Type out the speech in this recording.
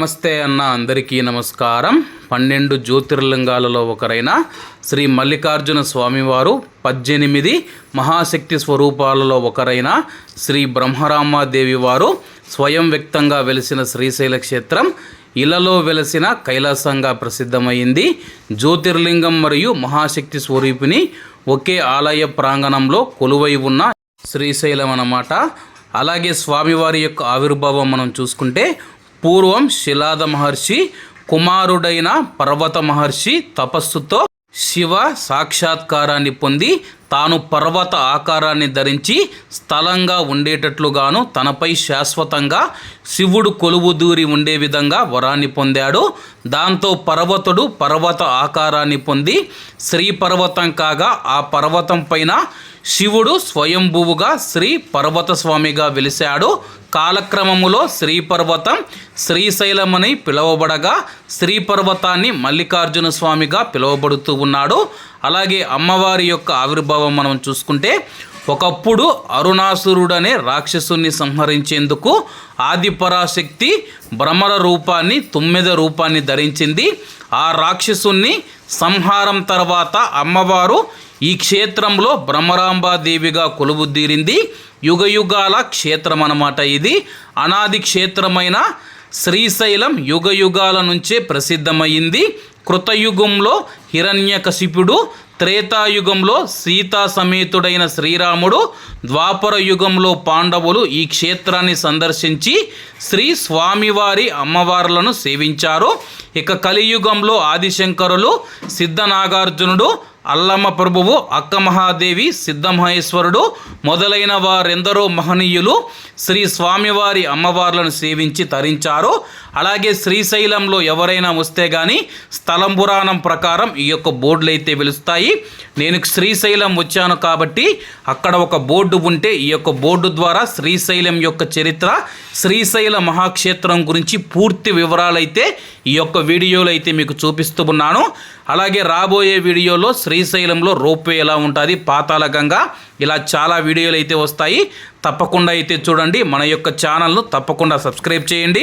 నమస్తే అన్న అందరికీ నమస్కారం. పన్నెండు జ్యోతిర్లింగాలలో ఒకరైన శ్రీ మల్లికార్జున స్వామివారు పద్దెనిమిది మహాశక్తి స్వరూపాలలో ఒకరైన శ్రీ బ్రహ్మరామాదేవి వారు స్వయం వ్యక్తంగా వెలిసిన శ్రీశైల క్షేత్రం ఇలలో వెలసిన కైలాసంగా ప్రసిద్ధమైంది. జ్యోతిర్లింగం మరియు మహాశక్తి స్వరూపిణి ఒకే ఆలయ ప్రాంగణంలో కొలువై ఉన్న శ్రీశైలం అన్నమాట. అలాగే స్వామివారి యొక్క ఆవిర్భావం మనం చూసుకుంటే పూర్వం శిలాద మహర్షి కుమారుడైన పర్వత మహర్షి తపస్సుతో శివ సాక్షాత్కారాన్ని పొంది తాను పర్వత ఆకారాన్ని ధరించి స్థలంగా ఉండేటట్లుగాను తనపై శాశ్వతంగా శివుడు కొలువు దూరి ఉండే విధంగా వరాన్ని పొందాడు. దాంతో పర్వతుడు పర్వత ఆకారాన్ని పొంది శ్రీ పర్వతం కాగా ఆ పర్వతం పైన శివుడు స్వయంభువుగా శ్రీ పర్వత స్వామిగా వెలిశాడు. కాలక్రమములో శ్రీ పర్వతం శ్రీశైలమని పిలువబడగా శ్రీ పర్వతాన్ని మల్లికార్జున స్వామిగా పిలువబడుతూ ఉన్నాడు. అలాగే అమ్మవారి యొక్క ఆవిర్భావం మనం చూసుకుంటే ఒకప్పుడు అరుణాసురుడనే రాక్షసుని సంహరించేందుకు ఆదిపరాశక్తి భ్రమర రూపాన్ని తొమ్మిద రూపాన్ని ధరించింది. ఆ రాక్షసుని సంహారం తర్వాత అమ్మవారు ఈ క్షేత్రంలో భ్రమరాంబాదేవిగా కొలువుదీరింది యుగయుగాల క్షేత్రం అన్నమాట ఇది. అనాది క్షేత్రమైన శ్రీశైలం యుగయుగాల నుంచే ప్రసిద్ధమైంది కృతయుగంలో హిరణ్యకశిపుడు త్రేతాయుగంలో సీతా సమేతుడైన శ్రీరాముడు ద్వాపర యుగంలో పాండవులు ఈ క్షేత్రాన్ని సందర్శించి శ్రీ స్వామివారి అమ్మవార్లను సేవించారు. ఇక కలియుగంలో ఆదిశంకరులు సిద్ధనాగార్జునుడు అల్లమ్మ ప్రభువు అక్క మహాదేవి సిద్ధమహేశ్వరుడు మొదలైన వారెందరో మహనీయులు శ్రీ స్వామివారి అమ్మవార్లను సేవించి తరించారు. అలాగే శ్రీశైలంలో ఎవరైనా వస్తే కానీ స్థలం పురాణం ప్రకారం ఈ యొక్క బోర్డులు అయితే వెలుస్తాయి. నేను శ్రీశైలం వచ్చాను కాబట్టి అక్కడ ఒక బోర్డు ఉంటే ఈ యొక్క బోర్డు ద్వారా శ్రీశైలం యొక్క చరిత్ర శ్రీశైల మహాక్షేత్రం గురించి పూర్తి వివరాలైతే ఈ యొక్క వీడియోలో అయితే మీకు చూపిస్తూ ఉన్నాను. అలాగే రాబోయే వీడియోలో శ్రీశైలంలో రోప్వే ఎలా ఉంటుంది? పాతాల గంగ. ఇలా చాలా వీడియోలు అయితే వస్తాయి. తప్పకుండా అయితే చూడండి. మన యొక్క ఛానల్ను తప్పకుండా సబ్స్క్రైబ్ చేయండి.